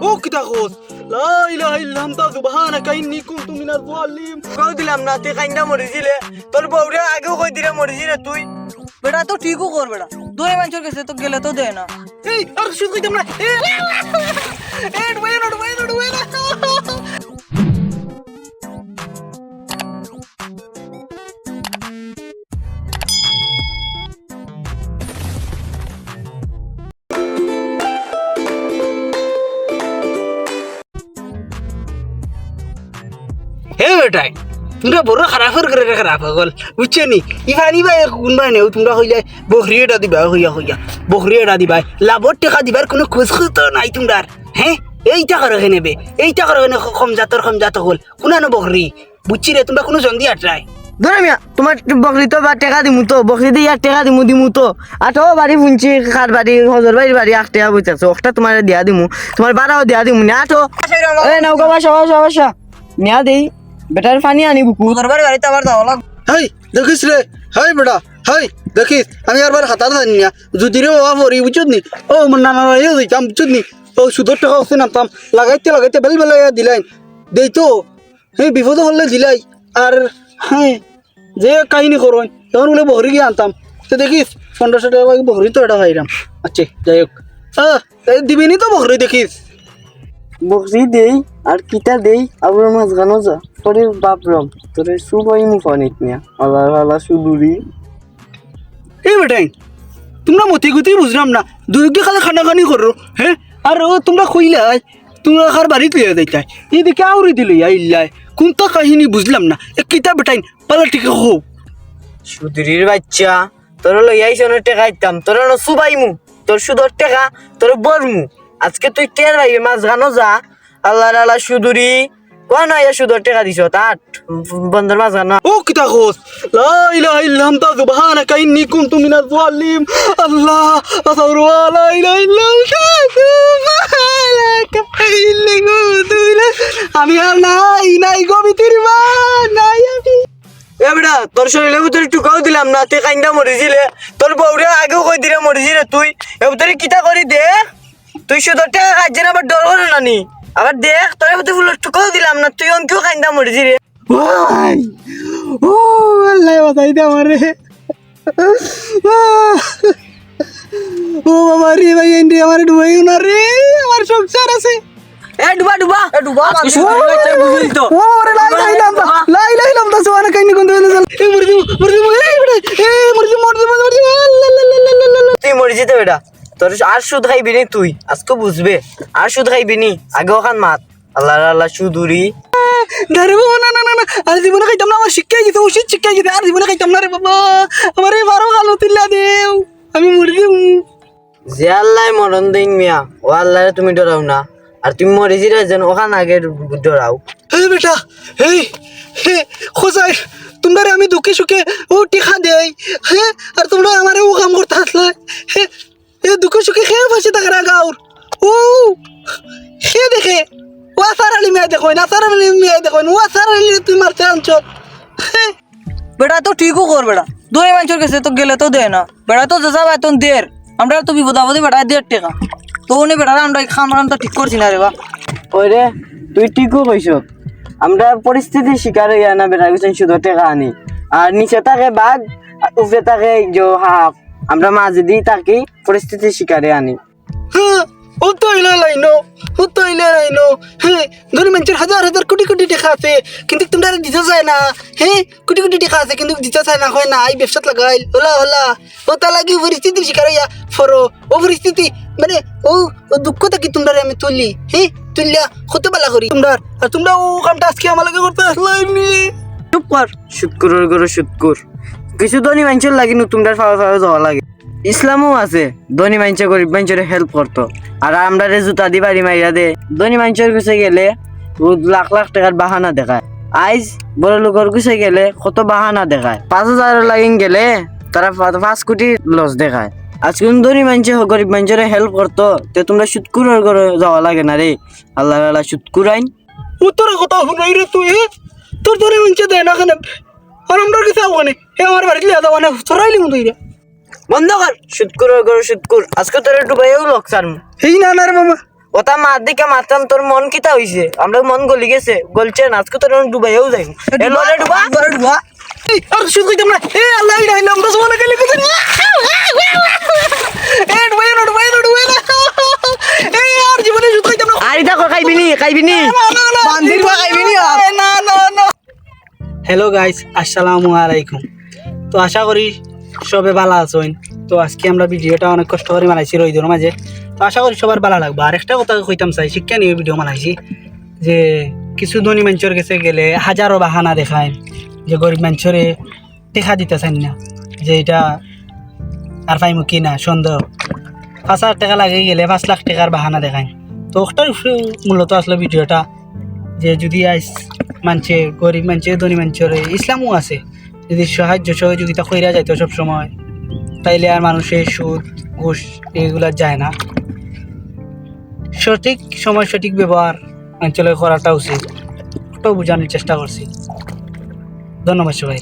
ও কিতা কোস লা ইলাহা ইল্লা আনতা সুবহানাকা ইন্নী কুনতু মিনাজ জালিম কাউ দিলাম না তুই কাইন্দা মরেছিলে তোর বউরে আগেও কই দিলে মরেছিলে তুই বেটা তো ঠিকও কর বেটা দুই মানুষের কাছে তো গেলে তো দে না এই আর শুধু কইতাম না এ এ হে বেটাই তোমরা বড় খারাপ করে খারাপ হল বুঝছ নি? ইফানি ভাই কোনবা নেও তোমরা হইলে বকরি এটা দিবা হইয়া হইয়া। বকরি এটা দিবা। লাভর টাকা দিবার কোনো খোঁজ খোঁজ তো নাই তোমরার হ্যাঁ এইটা করে নেবে এইটা করে কম জাতর কম জাত হল। কোনানো বকরি বুঝছি রে তোমরা কোনো জন্দি আটরাই ধরে মিয়া তোমার বকরি তো বা টেকা দিমু তো। বকরি দিয়ে আর টেকা দিমু দিমু তো। আর তো বাড়ি ফুনছি খাট বাড়ি হজর বাড়ি বাড়ি আট টাকা বুঝতেছো ওটা তোমার দিয়া দিমু। তোমার বাড়াও দিয়া দিমু না? তো এ নৌকা বাসা বাসা বাসা নিয়া দেই। বেটার পানি আনি বুকু তোর বাড়ি বাড়িতে আবার যাওয়া লাগ হাই দেখিস রে। হাই বেটা। হাই দেখিস আমি আরবার হাতার জানি না। যদি রে বাবা পরি বুঝছত নি ও আমার নানা ইয়ে দিতাম বুঝছত নি ও সুদর টাকা হচ্ছে নামতাম। লাগাইতে লাগাইতে বেল বেলাইয়া দিলাই। দেই তো। হ্যাঁ বিপদ হলে দিলাই। আর হ্যাঁ যে কাহিনী করো এখন বলে বহরি গিয়ে আনতাম। তো দেখিস পনেরোশো টাকা বহরি তো এটা পাইলাম আচ্ছা যাই হোক। হ্যাঁ দিবিনি তো বহরি দেখিস। বকরি দেই আর কিতা দেই আবার মাছ গানো যা পরে বাপরম তোরে সুবাই মু ফনিক নিয়া আল্লাহ আল্লাহ সুদুরি এই বেটাই তোমরা মতি গতি বুঝলাম না দুয়োকে খালি খানাখানি করো হ্যাঁ আর ও তোমরা কইলাই তোমরা খার বাড়িতে লিয়ে যাইতাই এদিকে আউরি দিলে আইলাই কোনটা কাহিনী বুঝলাম না এ কিতা বেটাই পালা টিকে হো সুধুরির বাচ্চা তোর লই আইস অনেক টাকা দিতাম তোর সুবাইমু তোর সুদর টাকা তোর বরমু আজকে তুই টের ভাইবে মাছ গানো যা। আল্লাহ আল্লাহ সুদুরি। কোন আইয়া সুদর টাকা দিছ? তাট বন্ধর মাছ গানো ও কিতা হোস লা ইলাহা ইল্লা আনতা সুবহানাকা ইন্নী কুনতু মিনাজ জালিম আল্লাহ আসারু লা ইলাহা ইল্লা আনতা সুবহানাকা ইন্নী কুনতু আমি আর নাই নাই গমিতির মা নাই আমি। এ বেটা তোর শরীরের ভিতরে টুকাও দিলাম না তুই কাইন্দা মরেছিলে তোর বউরে আগেও কই দিলে মরেছিলে তুই? এ ভিতরে কিতা করি দেখ তুই সুদর টাকা কাজে আবার ডর করে নানি আবার দেখ তোর ভিতরে ফুলের টুকাও দিলাম না তুই অঙ্কেও কাইন্দা মরেছিলে ভাই ও আল্লাহ বাঁচাই দে আমারে। ও বাবা রে ভাই এন্ডি আমার ডুবাই না রে আমার সংসার আছে। এ ডুবা ডুবা এ ডুবা তো। ও রে লাই লাই লাই দা কাইনি কোন দেন এ এ তুই মরে যেতে বেটা। তোর আর খাইবি নি তুই আজকে বুঝবে। আর খাইবি নি আগে ওখান মাত। আল্লাহ আল্লাহ সুদুরি না বাবা না না না না আর জীবনে খাইতাম না আমার শিক্ষা গেছে উচিত শিক্ষা গেছে আর জীবনে খাইতাম না রে বাবা। আমার এই বারো কালো তিল্লা দেও আমি মরে দিব যে আল্লাহ মরণ দিন মিয়া ও আল্লাহ তুমি ডরাও না। আর তুমি মরে যেন ওখান আগে ডরাও। হে বেটা হে হে খোঁজাই তোমরা আমি দুঃখে সুখে ও টিকা দেই হ্যাঁ আর তোমরা আমারে ও কাম করতে আসলে হে। এ দুঃখে সুখে খেয়ে ফাঁসে থাকার গাঁর ও সে দেখে ও আসার আলী মেয়ে দেখো না আসার আলী মেয়ে দেখো ও আসার আলী তুই মারতে আনছ। বেটা তো ঠিকও কর বেটা দোয়ে মানুষের কাছে তো গেলে তো দেয় না। বেটা তো যা বেতন দের আমরা তো বিপদ আপদে বেটা দেড় টাকা। তো উনি বেটা আমরা খামার তো ঠিক করছি না রে বা। ওই রে তুই ঠিকও কইস আমরা পরিস্থিতি শিকার হইয়া না বেটা গেছেন শুধু টাকা আনি। আর নিচে থাকে বাঘ উপরে থাকে যে হাফ। আমরা মাঝে দিই তাকে পরিস্থিতি শিকারে আনি। ও তো ইলে লাইনো ও তো ইলে লাইনো হ্যাঁ ধরি মানুষের হাজার হাজার কোটি কোটি টাকা আছে কিন্তু তোমরা দিতে চায় না। হ্যাঁ কোটি কোটি টাকা আছে কিন্তু দিতে চায় না হয় না এই ব্যবসাত লাগাইল হলা হলা। ও তা লাগি পরিস্থিতির শিকার হইয়া ফরো। ও পরিস্থিতি মানে ও ও দুঃখটা কি তোমরা আমি তুললি হ্যাঁ তুললিয়া কত বেলা করি তোমরা আর তোমরা ও কামটা আজকে আমার লাগে করতে আসলাইনি চুপ কর শুক্কুরের করে শুক্কুর কিছু ধনী মানুষের লাগি নতুনটার ফাওয়া ফাওয়া যাওয়া লাগে। ইসলামও আছে, ধনী মানুষে গরিব মানুষের হেল্প করতো। আর আমরা রে জুতা দি বাড়ি মাইরা দে, ধনী মানুষের কাছে গেলে লাখ লাখ টাকার বাহানা দেখায়। আইজ বড় লোকের কাছে গেলে কত বাহানা দেখায়। পাঁচ হাজার লাগিন গেলে তারা পাঁচ কোটি লস দেখায়। আজকে ধনী মানুষে গরিব মানুষের হেল্প করতো, তে তোমরা সুৎকুরের করে যাওয়া লাগে না রে। আল্লাহ আল্লাহ সুৎকুর আইন। উত্তরে কথা শুনাই রে তুই তোর ধরে মঞ্চে দেয় না কেন? আর আমরা কিছু আওয়ানে হে আমার বাড়িতে লিয়া যাওয়ানে সরাইলি মতো ইরা বন্ধ কর সুৎকুর করে সুৎকুর আজকে তোর একটু ভাইও লোকসান এই না না রে ওটা মার দিকে মারতাম তোর মন কিতা হইছে? আমরা মন গলি গেছে গলছে না আজকে তোর ডুবাইও যাই এলো রে ডুবা একবারে ডুবা। আর শুধু কইতাম না। এ আল্লাহ ইলাহা ইল্লাল্লাহ আমরা সবাই গেলে গেছে এ ডুবাই না ডুবাই না ডুবাই না। এই আর জীবনে শুধু কইতাম না। আর এটা খাইবি নি খাইবি নি বান্দির বা খাইবি নি না না না হ্যালো গাইস আসসালামু আলাইকুম তো আশা করি সবে ভালো আছেন। তো আজকে আমরা ভিডিওটা অনেক কষ্ট করে বানাইছি রইদর মাঝে। তো আশা করি সবার ভালো লাগবে। আর একটা কথা কইতাম চাই, শিক্ষা নিয়ে ভিডিও বানাইছি। যে কিছু ধনী মানুষের কাছে গেলে হাজারো বাহানা দেখায় যে গরিব মানুষরে দেখা দিতেছেন না, যে এটা আর পাইমু কি না, সন্দেহ। পাঁচ হাজার টাকা লাগে গেলে পাঁচ লাখ টাকার বাহানা দেখায়। তো ওটার মূলত আসলে ভিডিওটা যে যদি আইস মানছে, গরিব মানছে, ধনী মানুষের ইসলামও আছে। যদি সাহায্য সহযোগিতা কইরা যাইতো সব সময় তাইলে আর মানুষের সুদ, ঘুষ এগুলা যায় না। সঠিক সময়, সঠিক ব্যবহার অঞ্চলে করাটা উচিত। ওটাও বোঝানোর চেষ্টা করছি। ধন্যবাদ সবাই